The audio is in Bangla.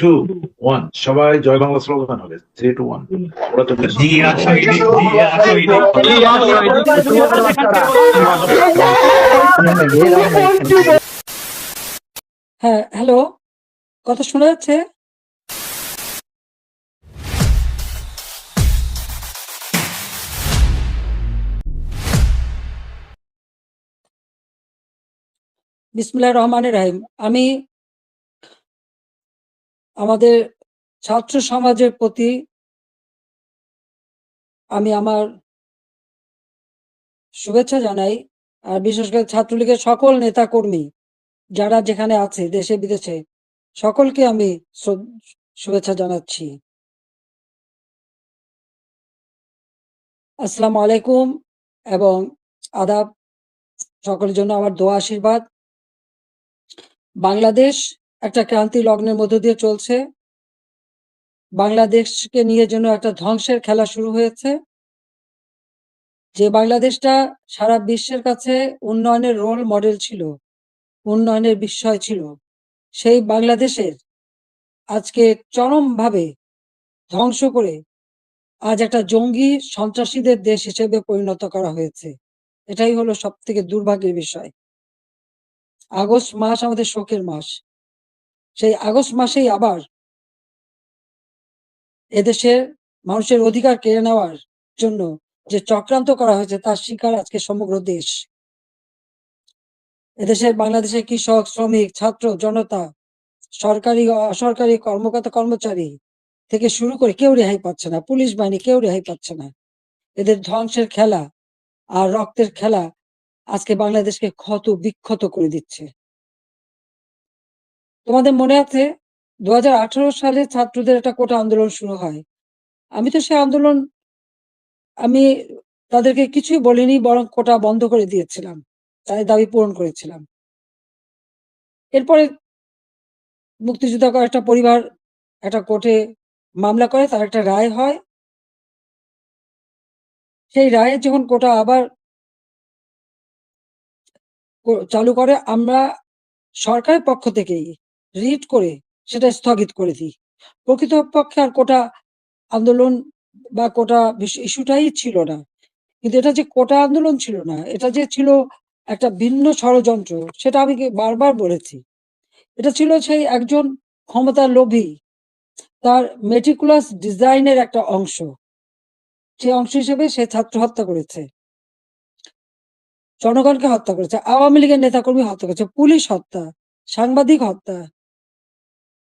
টু ওয়ান সবাই জয় বাংলা স্লোগান হবে। থ্রি টু ওয়ান ওরা তো হ্যাঁ হ্যালো কথা শোনা যাচ্ছে? বিসমুল্লাহ রহমানের রাহিম। আমি আমাদের ছাত্র সমাজের প্রতি আমি আমার শুভেচ্ছা জানাই, আর বিশেষ করে ছাত্রলীগের সকল নেতা কর্মী যারা যেখানে আছে, দেশে, বিদেশে, সকলকে আমি শুভেচ্ছা জানাচ্ছি। আসসালামু আলাইকুম এবং আদাব, সকলের জন্য আমার দোয়া, আশীর্বাদ। বাংলাদেশ একটা ক্রান্তি লগ্নের মধ্য দিয়ে চলছে। বাংলাদেশকে নিয়ে যেন একটা ধ্বংসের খেলা শুরু হয়েছে। যে বাংলাদেশটা সারা বিশ্বের কাছে উন্নয়নের রোল মডেল ছিল, উন্নয়নের বিষয় ছিল, সেই বাংলাদেশের আজকে চরমভাবে ধ্বংস করে আজ একটা জঙ্গি সন্ত্রাসীদের দেশ হিসেবে পরিণত করা হয়েছে। এটাই হলো সব থেকে দুর্ভাগ্যের বিষয়। আগস্ট মাস আমাদের শোকের মাস। সেই আগস্ট মাসেই আবার এদেশের মানুষের অধিকার কেড়ে নেওয়ার জন্য যে চক্রান্ত করা হয়েছে, তার শিকার আজকে সমগ্র দেশ। এদেশের বাংলাদেশের কৃষক, শ্রমিক, ছাত্র, জনতা, সরকারি অসরকারি কর্মকর্তা, কর্মচারী থেকে শুরু করে কেউ রেহাই পাচ্ছে না। পুলিশ বাহিনী কেউ রেহাই পাচ্ছে না। এদের ধ্বংসের খেলা আর রক্তের খেলা আজকে বাংলাদেশকে ক্ষত বিক্ষত করে দিচ্ছে। তোমাদের মনে আছে? দু হাজার আঠারো সালে ছাত্রদের একটা কোটা আন্দোলন শুরু হয়। আমি তো সে আন্দোলন, আমি তাদেরকে কিছুই বলিনি, বরং কোটা বন্ধ করে দিয়েছিলাম। তাদের দাবি পূরণ করেছিলাম। এরপরে মুক্তিযোদ্ধা কয়েকটা পরিবার একটা কোর্টে মামলা করে, তার একটা রায় হয়। সেই রায়ে যখন কোটা আবার চালু করে, আমরা সরকারের পক্ষ থেকেই রিট করে সেটা স্থগিত করে দিই। প্রকৃতপক্ষে আর কোটা আন্দোলন বা কোটা ইস্যুটাই ছিল না। কিন্তু এটা যে কোটা আন্দোলন ছিল না, এটা যে ছিল একটা ভিন্ন ষড়যন্ত্র, সেটা আমি বারবার বলেছি। এটা ছিল সেই একজন ক্ষমতার লোভী, তার মেটিকুলাস ডিজাইনের একটা অংশ। সেই অংশ হিসেবে সে ছাত্র হত্যা করেছে। জনগণকে হত্যা করেছে, আওয়ামী লীগের নেতাকর্মী হত্যা করেছে, পুলিশ হত্যা, সাংবাদিক হত্যা